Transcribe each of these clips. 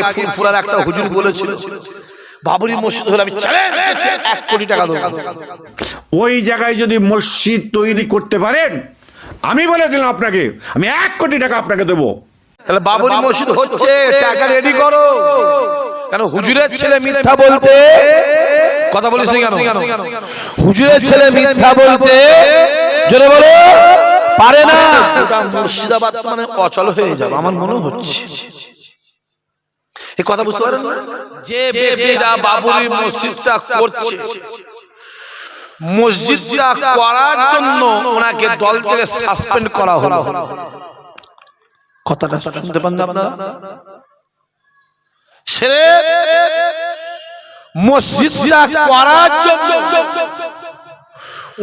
একটা হুজুর বলেছিল? বাবরি মসজিদ হলে আমি এক কোটি টাকা দেবো। ওই জায়গায় যদি মসজিদ তৈরি করতে পারেন আমি বলে দিলাম আপনাকে আমি এক কোটি টাকা আপনাকে দেবো। তাহলে বাবরি মসজিদ হচ্ছে টাকা রেডি করো। কেন হুজুরের ছেলে মিথ্যা বলতে? কথা বলিস কেন? হুজুরের ছেলে মিথ্যা বলতে? জোরে বলো। পারে না। মুর্শিদাবাদ মানে অচল হয়ে যাবে আমার মনে হচ্ছে। এই কথা বুঝতে পারেন না? যে ব্যক্তিরা বাবরি মসজিদটা করছে মসজিদটা করার জন্য ওনাকে দল থেকে সাসপেন্ড করা হলো। কথাটা শুনতে পান না আপনারা? ছেলে মসজিদটা করার জন্য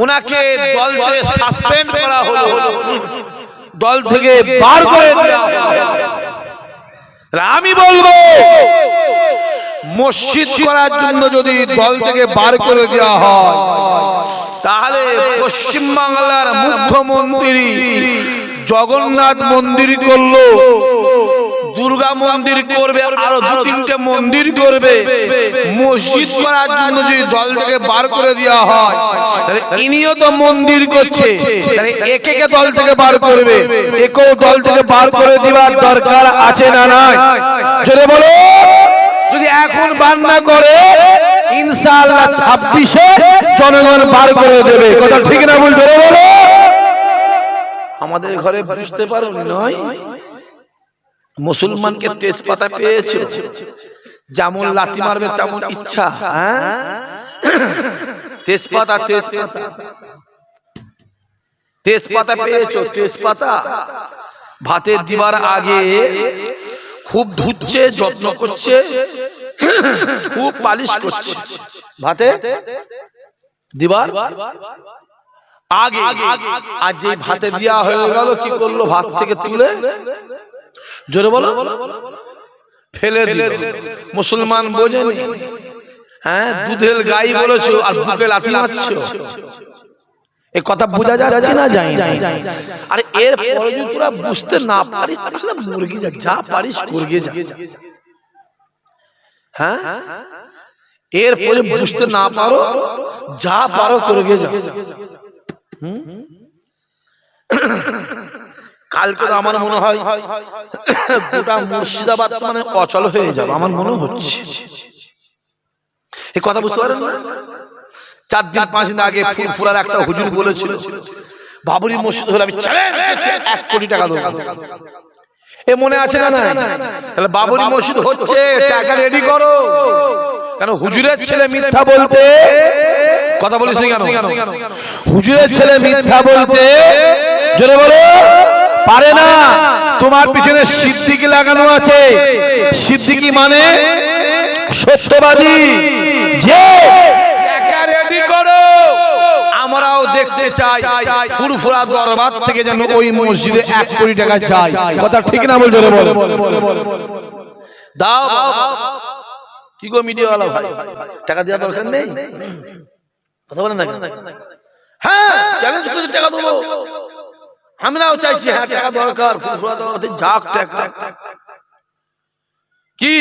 ওনাকে দল থেকে সাসপেন্ড করা হলো। দল থেকে বার করে দেওয়া হলো। আমি বলব, মসজিদ করার জন্য যদি দল থেকে বার করে দেওয়া হয়, তাহলে পশ্চিম বাংলার মুখ্যমন্ত্রী জগন্নাথ মন্দির করল। দুর্গা মন্দির করবে, আরও দু তিনটে মন্দির করবে। মসজিদ করার জন্য যদি দল থেকে বার করে দেওয়া হয়, তাহলে ইনিও তো মন্দির করছে। তাহলে একে কে দল থেকে বার করবে। একেও দল থেকে বার করে দেওয়ার দরকার আছে না নাই? বলো। যদি এখন বান্না করে, ইনশাআল্লাহ ছাব্বিশে জনগণ বার করে দেবে। কথা ঠিক না বল জোরে বলো। আমাদের ঘরে বুঝতে পারো নয়? মুসলমানকে তেজপাতা পেয়েছে। যেমন লাথি মারবে তেমন ইচ্ছা। হ্যাঁ? তেজপাতা তেজপাতা তেজপাতা। পেয়েছ তেজপাতা। ভাতে দিবার আগে খুব ধুচ্ছে যত্ন করছে। খুব পালিশ করছে। ভাতে দিবার আগে। আর যে ভাতে দেওয়া হয়ে গেল কি করল? ভাত থেকে তুলে জোরে বলো। ফেলে দিল। মুসলমান বোঝেনি। হ্যাঁ দুধের গাই বলেছ আর বুকে লাথি মারছো। এই কথা বোঝা যাচ্ছে না যাই যাই আর এর পরে যদি তোরা বুঝতে না পারিস তাহলে মুরগি যা যা পারিস মুরগি যা। হ্যাঁ? এর পরে বুঝতে না পারো যা পারো করে যা। কালকে তো আমার মনে হয় গোটা মুর্শিদাবাদ মানে অচল হয়ে যাবে, আমার মনে হচ্ছে। এই কথা বুঝতে পারেন চার দিন, পাঁচ দিন আগে ফুরফুরার একটা হুজুর বলেছিল, বাবরি মসজিদ হলে আমি এক কোটি টাকা দেবো। এ মনে আছে না না তাহলে বাবরি মসজিদ হচ্ছে, টাকা রেডি করো। কেন হুজুরের ছেলে মিথ্যা বলতে, কথা বলিস কেন? হুজুরের ছেলে মিথ্যা বলতে, জোরে বলো। পারে না। তোমার পিছনে সিদ্দিকি লাগানো আছে। সিদ্দিকি মানে সত্যবাদী। যে আমরাও দেখতে চাই। ফুরফুরা দরবার থেকে যেন ওই মসজিদে এক কোটি টাকা চাই কথা ঠিক না দাও। কি গো মিডিয়াওয়ালা ভাই? টাকা দেওয়া দরকার নেই? কথা বলেন না হ্যাঁ চ্যালেঞ্জ করে টাকা দেবো। আমরাও চাইছি হ্যাঁ টাকা দরকার যাক টাকা। কি?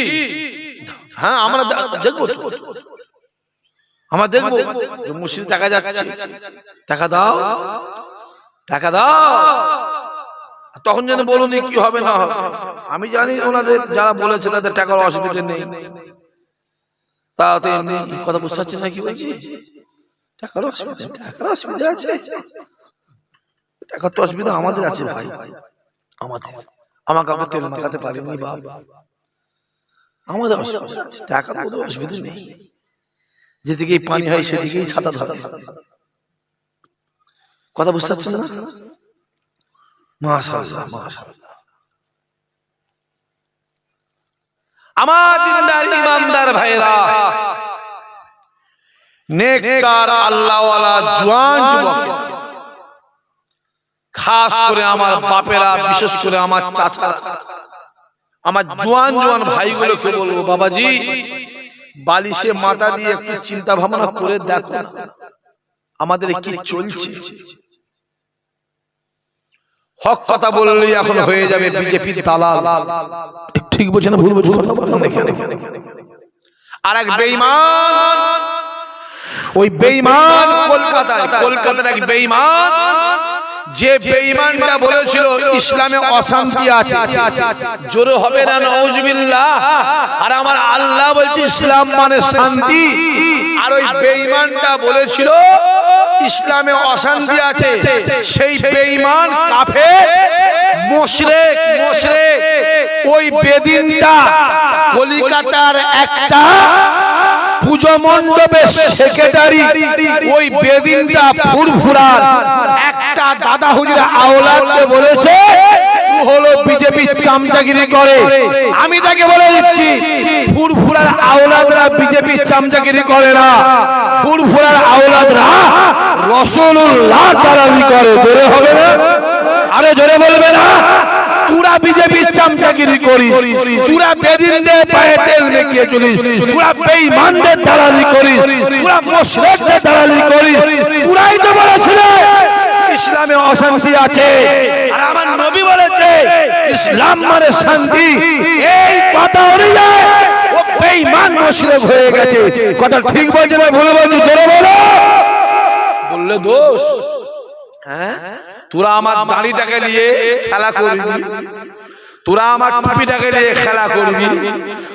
হ্যাঁ আমরা দেখব। আমরা দেখব যে মসজিদে টাকা যাচ্ছে। টাকা দাও। টাকা দাও। তখন যেন বলুন কি হবে না হবে। আমি জানি ওনাদের যারা বলেছে তাদের টাকার অসুবিধা নেই। তা তো এমনি কথা বুঝতে পারছেন না কি বলছি? টাকার অসুবিধা টাকার অসুবিধা আছে। টাকার তো অসুবিধা আমাদের আছে ভাই। আমাদের আমাকে আমার তেল মাখাতে পারিনি বাপ। আমাদের টাকার কোনো অসুবিধা নেই। যেদিকেই পানি হয় সেদিকেই ছাতা ধরে। কথা বুঝতে পারছেন না? মাশাআল্লাহ মাশাআল্লাহ। আমার দিনদার ইমানদার ভাইরা। নেককার আল্লাহওয়ালা জওয়ান যুবক। খাস করে আমার বাপেরা, বিশেষ করে আমার চাচা। আমার জোয়ান জোয়ান ভাইগুলোকে বলব, বাবাজি, বালিশে মাথা দিয়ে একটু চিন্তা ভাবনা করে দেখো আমাদের কি চলছে? হক কথা বললেই এখন হয়ে যাবে বিজেপির দালাল। ঠিক বলছে না, ভুল বলছে কথা বলেন এখানে আর এক বেঈমান, ওই বেঈমান কলকাতায়, কলকাতার এক বেঈমান যে বেঈমানটা বলেছিল, ইসলামে অশান্তি আছে। জোরে হবে না নওজবিল্লাহ আর আমার আল্লাহ বলছে, ইসলাম মানে শান্তি। আর ওই বেঈমানটা বলেছিল, ইসলামে অশান্তি আছে। সেই বেঈমান কাফের, মুশরিক মুশরিক, ওই বেদিনটা, কলিকাতার একটা পুজো মণ্ডপের সেক্রেটারি ওই বেদিনটা ফুরফুরার। একটা দাদা হুজুর আওলাদকে বলেছে হলো বিজেপি চামচাগিরি করে। আমি তাকে বলে দিচ্ছি, ফুরফুরার আওলাদরা বিজেপি চামচাগিরি করে না। ফুরফুরার আওলাদরা রসুল্লাহ দালালি করে। জোরে হবে না? আরে জোরে বলবে না? তুরা বিজেপি চামচাগিরি করিস। তুরা বেদিনদের পায়ে তেল মেকিয়ে চলিস। তুরা বেঈমানদের দালালি করিস। তুরা মুশরিকদের দালালি করিস। তুরাই তো বলেছিল, ইসলামে অশান্তি আছে। আর আমার নবী বলেছে, ইসলাম মানে শান্তি। এই কথা অনুযায়ী ও বেঈমান মুশরিক হয়ে গেছে। কথা ঠিক বলছে না ভুল বলছে? জোরে বলো। বললে দোষ। হ্যাঁ? তোরা আমার দাড়িটাকে নিয়ে খেলা করবি। তোরা আমার টুপিটাকে নিয়ে খেলা করবি।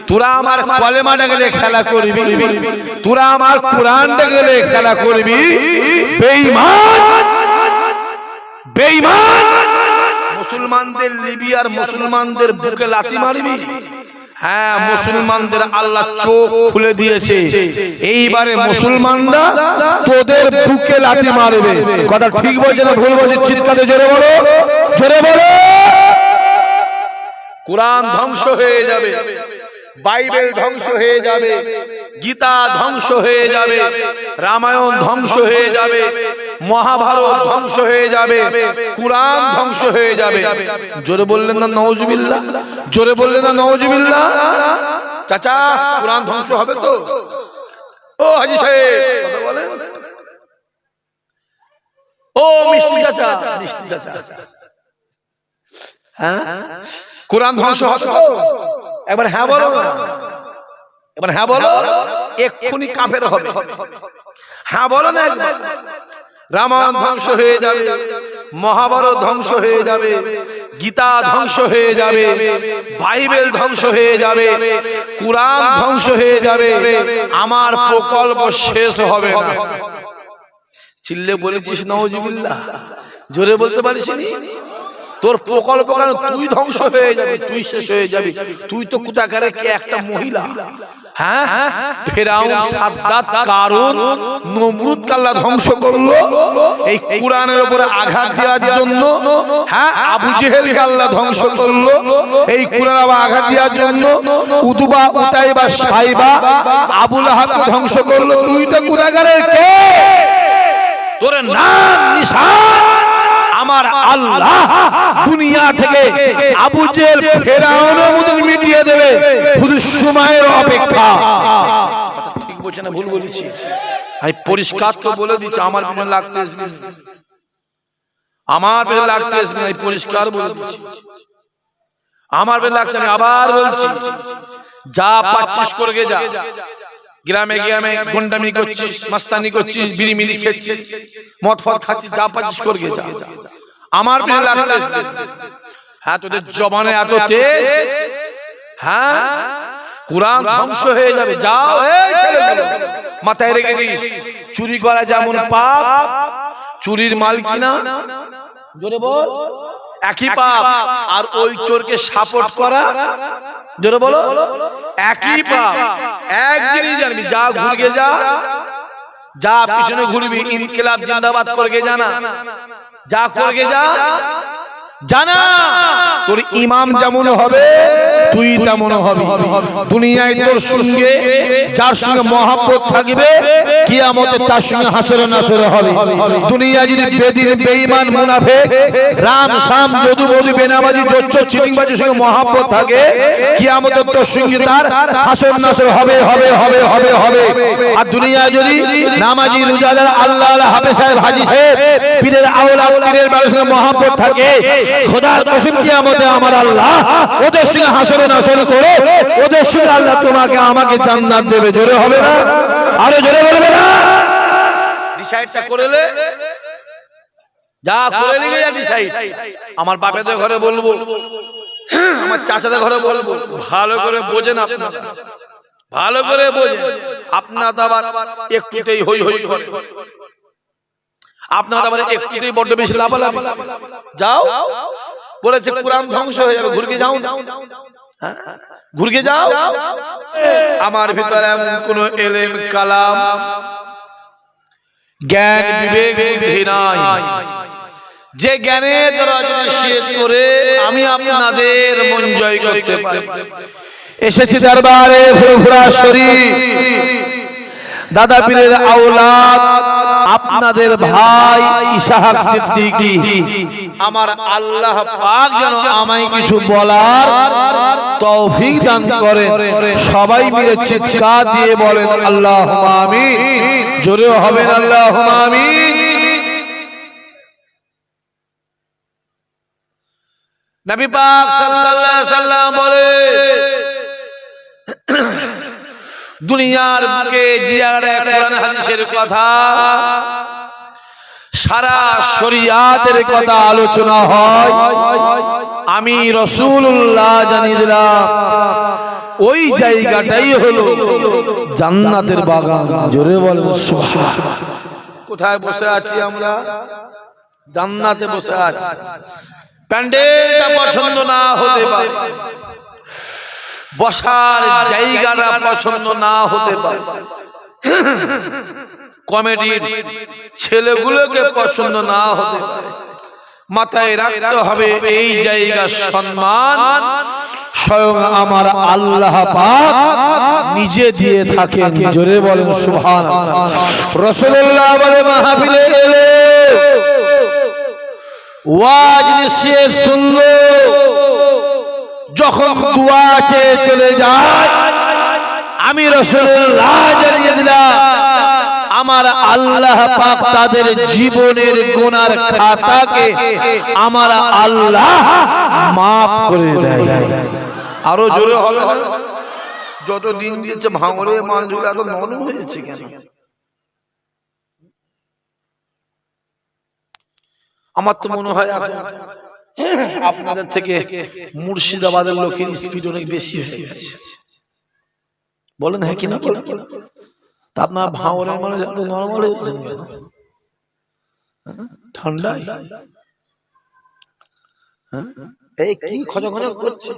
তোরা আমার কলেমাটাকে নিয়ে খেলা করবি। তোরা আমার কোরআনটাকে নিয়ে খেলা করবি। মুসলমানদের লিবিয়ার মুসলমানদের বুকে লাথি মারবি। হ্যাঁ মুসলমানদের আল্লাহ চোখ খুলে দিয়েছে। এইবারে মুসলমানরা তোদের বুকে লাঠি মারবে। কথা ঠিক বলছে না ভুল বলছে চিৎকারে জোরে বলো। জোরে বলো। কোরআন ধ্বংস হয়ে যাবে। বাইবেল ধ্বংস হয়ে যাবে, গীতা ধ্বংস হয়ে যাবে, রামায়ণ ধ্বংস হয়ে যাবে, মহাভারত ধ্বংস হয়ে যাবে, কোরআন ধ্বংস হয়ে যাবে। জোরে বললেন না, নওজবিল্লাহ? জোরে বললেন না, নওজবিল্লাহ? চাচা, কোরআন ধ্বংস হবে তো? ও হাজি সাহেব, কথা বলেন। ও মিষ্টি চাচা মিষ্টি চাচা। হ্যাঁ? কোরআন ধ্বংস হবে তো? একবার হ্যাঁ বলো। এবার হ্যাঁ বলো এক্ষুনি কাফের হবে। হ্যাঁ বলো না একবার। রামায়ণ ধ্বংস হয়ে যাবে। মহাভারত ধ্বংস হয়ে যাবে। গীতা ধ্বংস হয়ে যাবে। বাইবেল ধ্বংস হয়ে যাবে। কোরআন ধ্বংস হয়ে যাবে। আমার প্রকল্প শেষ হবে না। চিল্লে বলেছিস নওজিবিল্লাহ জোরে বলতে পারিস? তোর প্রকল্প কেন তুই ধ্বংস হয়ে যাবি? তুই শেষ হয়ে যাবি। তুই তো কোথাকারে কে? একটা মহিলা। হ্যাঁ? কাল্লা ধ্বংস করল। এই আঘাত দেওয়ার জন্য। হ্যাঁ? কাল্লা ধ্বংস করল। এই কোরআন আবার আঘাত দেওয়ার জন্য। আবুল ধ্বংস করল। তুই তো কোথাকারে কে? তোর নাম নিশান। আমার আল্লাহ দুনিয়া থেকে আবু জেল ফেরাউনের মতন মিটিয়ে দেবে। শুধু সময়ের অপেক্ষা। কথা ঠিক বলছে না ভুল বলেছি। আমি পরিষ্কার তো বলে দিচ্ছি আমার পিছনে লাগতে আসবি। আমার পেছনে লাগতে আসবি না, পরিষ্কার বলে দিচ্ছি। আমার পেছনে লাগতে আমি আবার বলছি যা পাচ্ছিস করে যা। গ্রামে গ্রামে গুন্ডামি করছিস মাস্তানি করছিস বিড়ি মিড়ি খেচ্ছিস মদ ফদ খাচ্ছিস যা পাচ্ছিস করগে যা। আমার পেয়ে লাগতে আসবে। হ্যাঁ তোদের জবানে এত তেজ। হ্যাঁ? কোরআন ধ্বংস হয়ে যাবে। যাও ছেলে ছেলে মাথায় রেখে দিস। চুরি করা যেমন পাপ চুরির মাল কিনা? জোরে বল। একই পাপ আর ওই চোরকে সাপোর্ট করা? জোরে বলো। একই পাপ। এক জিনিস জানবি, যা ঘুরগে যা যা পিছনে ঘুরবি, ইনকিলাব জিন্দাবাদ করগে জানা যা করগে যা জানা। তোর ইমাম যেমন হবে, তুই তেমন হবে। দুনিয়ায় তোর সঙ্গে, যার সঙ্গে মহাব্বত থাকবে, কিয়ামতে তার সঙ্গে হাসরে নাসরে হবে। দুনিয়া যদি বেদিন, বেঈমান, মুনাফিক, রাম শাম যদু মধু বেনামাজি, জোচ্চ চিটিংবাজির সঙ্গে মহাব্বত থাকে, কিয়ামতে তোর সঙ্গে তার হাসর নাসর হবে হবে হবে হবে হবে। আর দুনিয়ায় যদি নামাজি, রোজাদার, আল্লাহ আল্লাহ, হাফেজ সাহেব, হাজি সাহেব, পীরের আওলাদ, পীরের বাড়ির সঙ্গে মহাব্বত থাকে খোদার কসম কিয়ামতে আমার আল্লাহ ওদের সঙ্গে হাসরে নাসর করে ওদের সঙ্গে আল্লাহ তোমাকে আমাকে জান্নাত দেবে জোরে হবে না? আরও জোরে বলবে না? ডিসাইডটা করেলে যা করে নিয়ে যা ডিসাইড। আমার বাপেদের ঘরে বলব আমার চাচাদের ঘরে বলব ভালো করে বোঝেন আপনারা। ভালো করে বোঝেন। আপনার আবার একটুতেই হই হই করে। আপনার একটুতেই বড্ড বেশি লাফালাফি। যাও। বলেছে কোরআন ধ্বংস হয়ে যাবে। ঘুরকে যাও না। হ্যাঁ? ঘুরকে যাও। আমার ভিতরে এমন কোন এলেম কালাম জ্ঞান বিবেক বুদ্ধি নাই। যে জ্ঞানের দরজা শেষ করে আমি আপনাদের মন জয় করতে পারি। এসেছি দরবারে ফুরফুরা শরীফ। দাদা পীরের আওলাদ আপনাদের ভাই ইসাহাক সিদ্দিকী। আমার আল্লাহ পাক যেন আমায় কিছু বলার তৌফিক দান করেন। সবাই মিলে চিৎকার দিয়ে বলেন আল্লাহ আমিন। জোরে হবেন আল্লাহ আমিন। নবী পাক সাল্লাল্লাহু আলাইহি সাল্লাম বলে দুনিয়ার বুকে হাদিসের কথা। সারা শরিয়াতের কথা আলোচনা হয়। আমি রসুল্লাহ জানিয়ে দিলাম ওই জায়গাটাই হলো জান্নাতের বাগান। জোরে বলেন কোথায় বসে আছি আমরা? জান্নাতে বসে আছি। প্যান্ডেলটা পছন্দ না হতে পারে। বসার জায়গাটা পছন্দ না হতে পারে। কমেডির ছেলেগুলোকে পছন্দ না হতে পারে। মাথায় রাখতে হবে এই জায়গার সম্মান। স্বয়ং আমার আল্লাহ পাক নিজে দিয়ে থাকেন। জোরে বলেন সুবহান রসুল্লাহ বলে মাহফিলে এলো ওয়াজ নিশ্চয় শুনলো যখন দুয়া চেয়ে চলে যায় আমি রসুল্লাহ জানিয়ে দিলাম। আমার আল্লাহ পাক তাদের জীবনের গুনার খাতাকে আমার আল্লাহ মাফ করে দেয়। আরও জোরে হবে না? যত দিন দিচ্ছে ভাঙরে মানুষগুলো এত নরম হয়ে যাচ্ছে কেন? আমার তো মনে হয় এখন আপনাদের থেকে মুর্শিদাবাদের লোকের স্পিড অনেক বেশি হয়ে গেছে। বলেন হ্যাঁ কিনা তা আপনার ভাঙরের মানুষ এত নর্মাল হয়েছেন কেন? হ্যাঁ? হ্যাঁ? এই কি খজখজ করছে?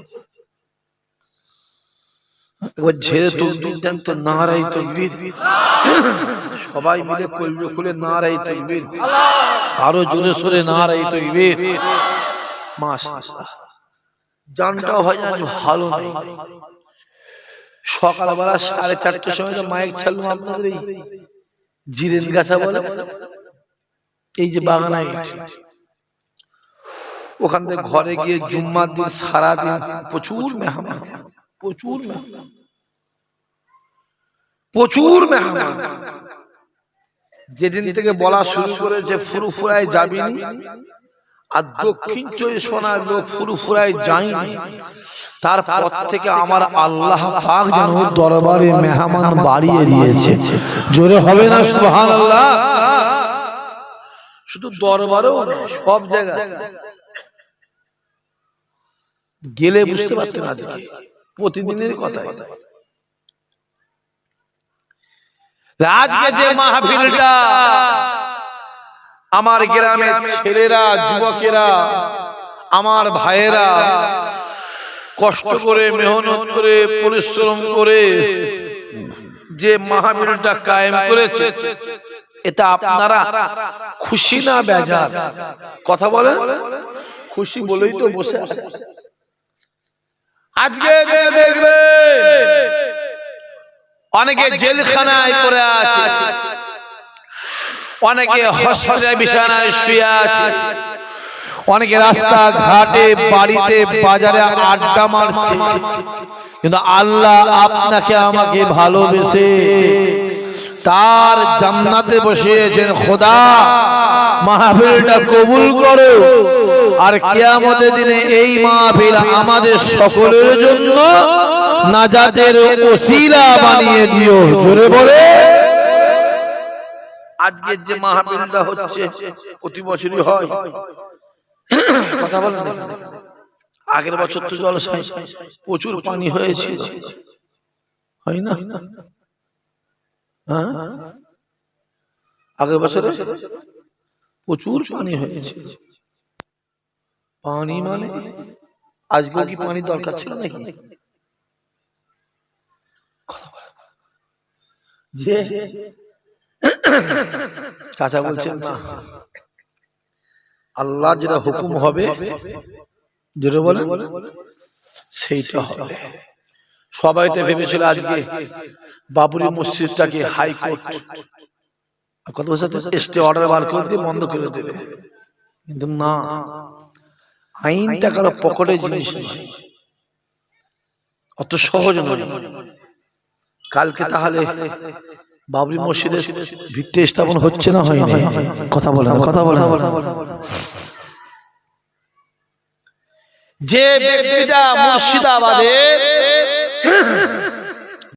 একবার ঝেড়ে তকবির দেন তো নারাই তকবির। সবাই মিলে কলবে খুলে নারাই তকবির। আরও জোরে সোরে নারাই তকবির। সকালবেলা সাড়ে চারটের সময় মাইক ছাড়লাম আপনাদের এই জিরেন গাছা বলে। এই যে ওখান থেকে ঘরে গিয়ে জুম্মার দিন সারাদিন প্রচুর মেহমান। প্রচুর প্রচুর মেহমান। যেদিন থেকে বলা শুরু করেছে, ফুরুফুরায় যাবিনি। আর দক্ষিণ চব্বিশ পরগনার লোক ফুরুফুরায় যায়নি। তারপর থেকে আমার আল্লাহ পাক যেন দরবারে মেহমান বাড়িয়ে দিয়েছে। জোরে হবে না সুবহান আল্লাহ শুধু দরবারেও সব জায়গায়। গেলে বুঝতে পারতেন আজকে, প্রতিদিনের কথা। আজকে যে মাহফিলটা আমার গ্রামের ছেলেরা যুবকেরা আমার ভাইয়েরা কষ্ট করে মেহনত করে পরিশ্রম করে যে মাহফিলটা কায়েম করেছে এটা আপনারা খুশি না বেজার? কথা বলে খুশি বলেই তো বসে আছে। আজকে দেখবে অনেকে জেলখানায় পড়ে আছে। অনেকে হসপিটাল বিছানায় শুয়ে আছে। অনেকে রাস্তা ঘাটে বাড়িতে বাজারে আড্ডা মারছে। কিন্তু আল্লাহ আপনাকে আমাকে ভালোবেসে তার জান্নাতে বসিয়েছেন খোদা। মাহফিলটা কবুল করো। আর কিয়ামতের দিনে এই মাহফিল আমাদের সকলের জন্য নাজাতের ওসিলা বানিয়ে দিও। জোরে বলে। আজকের যে মাহফিলটা হচ্ছে প্রতি বছরই হয়। কথা বলেন আগের বছর তো জলসায় প্রচুর পানি হয়েছে হয় না? হ্যাঁ আগের বছরে প্রচুর পানি হয়েছে পানি মানে? আজকেও কি পানি দরকার ছিল নাকি? কথা বলে। যে চাচা বলছেন না আল্লাহ যেটা হুকুম হবে যেটা বলে সেইটা হবে। সবাই ভেবেছিল আজকে বাবুরি মসজিদটাকে হাইকোর্ট কত বছর তো স্টে অর্ডার বার করে দিয়ে বন্ধ করে দেবে। কিন্তু না আইনটা কারও পকেটের জিনিস নয়। অত সহজ নয়। কালকে তাহলে বাবরি মসজিদের ভিত্তি স্থাপন হচ্ছে না হয় কথা বলে কথা বলে যে ব্যক্তিটা মুর্শিদাবাদের